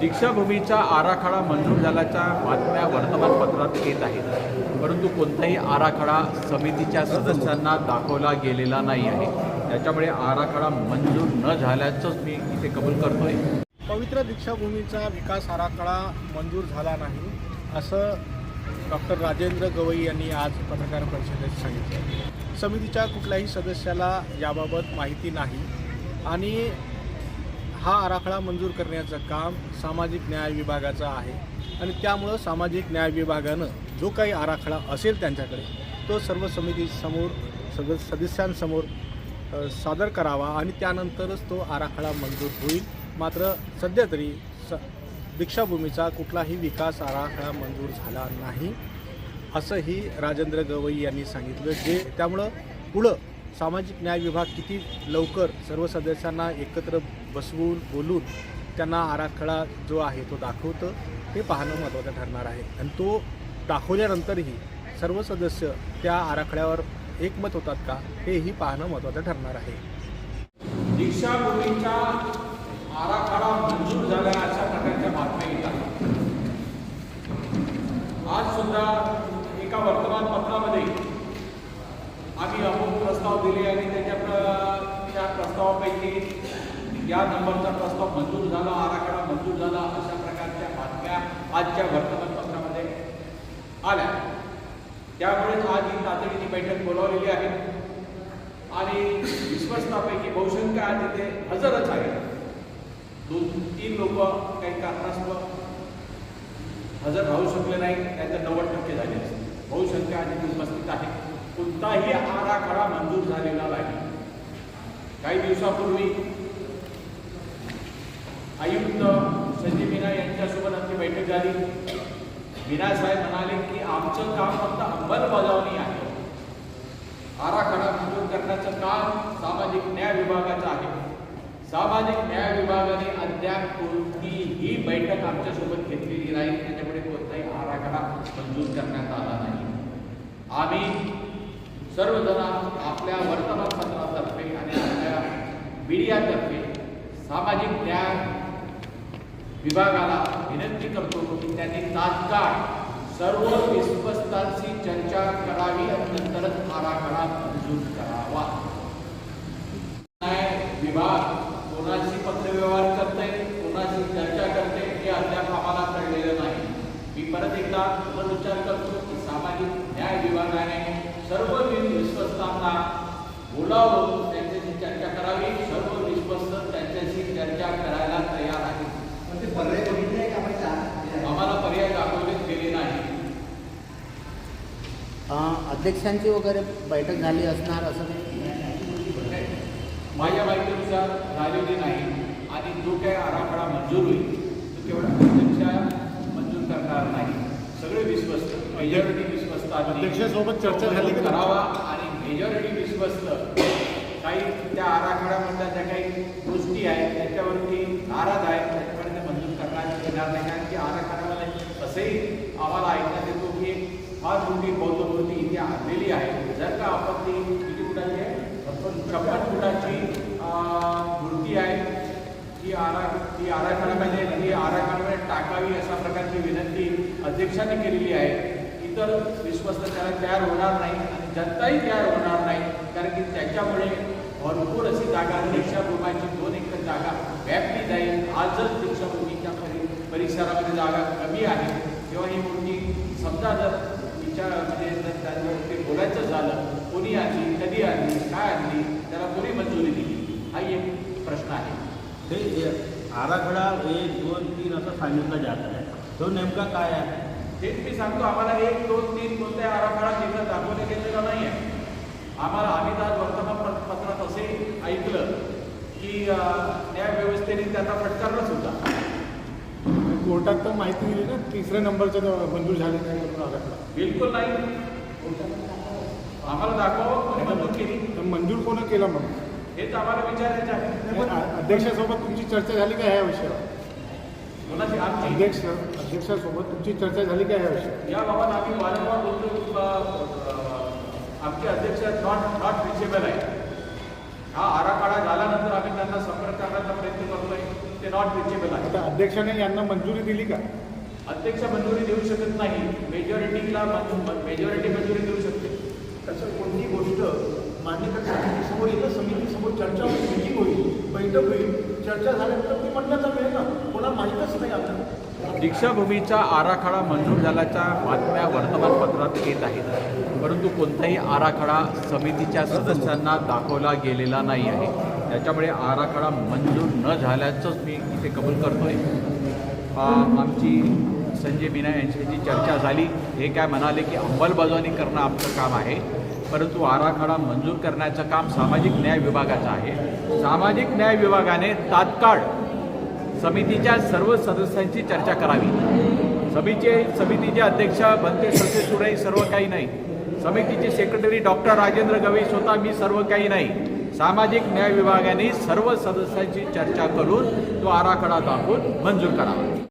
दीक्षाभूमीचा आराखडा मंजूर झाल्याच्या बातम्या वर्तमानपत्रात येत आहेत. परंतु कोणताही आराखडा समितीच्या सदस्यांना दाखवला गेलेला नाही आहे. त्याच्यामुळे आराखडा मंजूर न झाल्याचंच मी इथे कबूल करतोय. पवित्र दीक्षाभूमीचा विकास आराखडा मंजूर झाला नाही असं डॉक्टर राजेंद्र गवई यांनी आज पत्रकार परिषदेत सांगितलं. समितीच्या कुठल्याही सदस्याला याबाबत माहिती नाही आणि हा आराखडा मंजूर करण्याचं काम सामाजिक न्याय विभागाचं आहे. आणि त्यामुळं सामाजिक न्याय विभागानं जो काही आराखडा असेल त्यांच्याकडे तो सर्व समितीसमोर सद सदस्यांसमोर सादर करावा आणि त्यानंतरच तो आराखडा मंजूर होईल. मात्र सध्या तरी स दीक्षाभूमीचा कुठलाही विकास आराखडा मंजूर झाला नाही असंही राजेंद्र गवई यांनी सांगितलं जे त्यामुळं पुढं सामाजिक न्याय विभाग किती लवकर सर्व सदस्यांना एकत्र बसवून बोलून त्यांना आराखडा जो आहे तो दाखवतं ते पाहणं महत्त्वाचं ठरणार आहे. आणि तो दाखवल्यानंतरही सर्व सदस्य त्या आराखड्यावर एकमत होतात का हेही पाहणं महत्त्वाचं ठरणार आहे. दीक्षाभूमीचा आराखडा मंजूर झाला अशा प्रकारच्या बातम्या येतात आज सुद्धा एका वर्तमानपत्रामध्ये आम्ही अमुक प्रस्ताव दिले आणि त्याच्या प्र त्या प्रस्तावापैकी या नंबरचा प्रस्ताव मंजूर झाला आराखडा मंजूर झाला अशा प्रकारच्या बातम्या आजच्या वर्तमानपत्रामध्ये आल्या. त्यामुळेच आज ही तातडीची बैठक बोलावलेली आहे. आणि विश्वस्तापैकी बहुसंख्य आज इथे हजरच आहे दोन तीन लोक काही कारणास्तव हजर राहू शकले नाही त्यांचं नव्वद टक्के झाले असते बहुसंख्य आज इथे उपस्थित आहे. कोणताही आराखडा मंजूर झालेला नाही. काही दिवसापूर्वी आयुक्त संजय मीना यांच्यासोबत आमची बैठक झाली. मीना साहेब म्हणाले की आमचं काम फक्त अंमलबजावणी आहे. आराखडा मंजूर करण्याचं काम सामाजिक न्याय विभागाचं आहे. सामाजिक न्याय विभागाने अद्याप कोणतीही बैठक आमच्यासोबत घेतलेली नाही. त्याच्यामुळे कोणताही आराखडा मंजूर करण्यात आला नाही. आम्ही सर्वजण आपल्या मीडियातर्फे सामाजिक न्याय विभागाला विनंती करतो की त्यांनी तात्काळ सर्व विश्वस्तांशी चर्चा करावी आणि नंतरच आराखडा मंजूर करावा. न्याय विभाग कोणाशी पत्रव्यवहार करते कोणाशी चर्चा करते हे अद्याप आम्हाला कळलेलं नाही. मी परत एकदा पुनरुच्चार करतो की सामाजिक न्याय विभागाने सर्व विश्वस्तांना बोलावून त्यांच्याशी चर्चा करावी सर्व विश्वस्त त्यांच्याशी चर्चा करायला तयार आहेत म्हणजे पर्याय बघितले का आपण चार आम्हाला पर्याय दाखवलेच गेले नाही अं, अध्यक्षांची वगैरे बैठक झाली असणार असं माझ्या माहितीनुसार झालेली नाही. आणि जो काही आराखडा मंजूर होईल तो केवळ अध्यक्ष मंजूर करणार नाही. सगळे विश्वस्त मेजॉरिटी विश्वस्त अध्यक्षासोबत चर्चा झाली? करावा आणि मेजॉरिटी विश्वस्त. काही त्या आराखड्यामधल्या ज्या काही गोष्टी आहेत त्याच्यावरती नाराज आहेत त्याच्यामुळे ते मंजूर करण्यात येणार नाही. कारण की आराखड्यामध्ये असंही आम्हाला ऐकण्यात येतो की फार मोठी बौद्ध मूर्ती इथे आणलेली आहे. जर का आपण ती किती फुटाची आहे? छप्पन फुटाची मूर्ती आहे. ती आरा ती आराखड्यामध्ये ती आराखड्यामध्ये टाकावी अशा प्रकारची विनंती अध्यक्षाने केलेली आहे. इतर विश्वस्त त्याला तयार होणार नाही आणि जनताही तयार होणार नाही कारण की त्याच्यामुळे भरपूर अशी जागा दीक्षाभूमीची दोन एकर जागा व्यापली जाईल. आजच दीक्षाभूमीच्या परि परिसरामध्ये जागा कमी आहे तेव्हा ही मूर्ती समजा जर विचार म्हणजे जर त्याच्यावरती बोलायचं झालं कोणी आणली कधी आणली काय आणली त्याला कोणी मंजुरी दिली हाही एक प्रश्न आहे हे हे आराखडा एक दोन तीन असं सांगितलं जात आहे. तो नेमका काय आहे? तेच मी सांगतो आम्हाला एक दोन तीन कोणत्या आराखडा तिथं दाखवले गेलेला नाही आहे आम्हाला आम्ही आज वर्तमानपत्र- पत्रात असे ऐकलं की न्यायव्यवस्थेने त्यांना फटकारलाच होता कोर्टात तर माहिती दिली ना तिसऱ्या नंबरचं तो मंजूर झाले नाही आराखडा. बिलकुल नाही. आम्हाला दाखवा कोणी मंजूर केली? तर मंजूर कोण केला मग? हेच आम्हाला विचारायचं आहे. अध्यक्षासोबत तुमची चर्चा झाली का ह्या विषयावर? अध्यक्ष अध्यक्षासोबत तुमची चर्चा झाली का ह्या विषयावर? या बाबत आम्ही वारंवार बोलतो आमचे अध्यक्ष नॉट नॉट रिचेबल आहे हा आराखडा झाल्यानंतर आम्ही त्यांना संपर्क करण्याचा प्रयत्न करतोय. ते नॉट रिचेबल आहे आता अध्यक्षाने यांना मंजुरी दिली का? अध्यक्ष मंजुरी देऊ शकत नाही. मेजॉरिटीला मेजॉरिटी मंजुरी देऊ शकते. तसं कोणती गोष्ट मान्यता समितीसमोर येतं चर्चा होईल मिटिंग होईल बैठक होईल चर्चा झाल्यानंतर ती म्हणण्याचा वेळ ना कोणा माहीतच नाही आता. दीक्षाभूमीचा आराखडा मंजूर झाल्याच्या बातम्या वर्तमानपत्रात येत आहेत. परंतु कोणताही आराखडा समितीच्या सदस्यांना दाखवला गेलेला नाही आहे. त्याच्यामुळे आराखडा मंजूर न झाल्याचंच मी इथे कबूल करतोय. आहे आमची संजय मीना यांच्याशी चर्चा झाली. हे काय म्हणाले की अंमलबजावणी करणं आमचं काम आहे. परंतु आराखडा मंजूर करण्याचं काम सामाजिक न्याय विभागाचं आहे. सामाजिक न्याय विभागाने तात्काळ समितीच्या सर्व सदस्यांची चर्चा करावी. समितीचे समितीचे अध्यक्ष बनते सरसे सुराई सर्व काही नाही. समितीचे सेक्रेटरी डॉक्टर राजेंद्र गवई स्वतः मी सर्व काही नाही. सामाजिक न्याय विभागाने सर्व सदस्यांची चर्चा करून तो आराखडा दाखवून मंजूर करावा.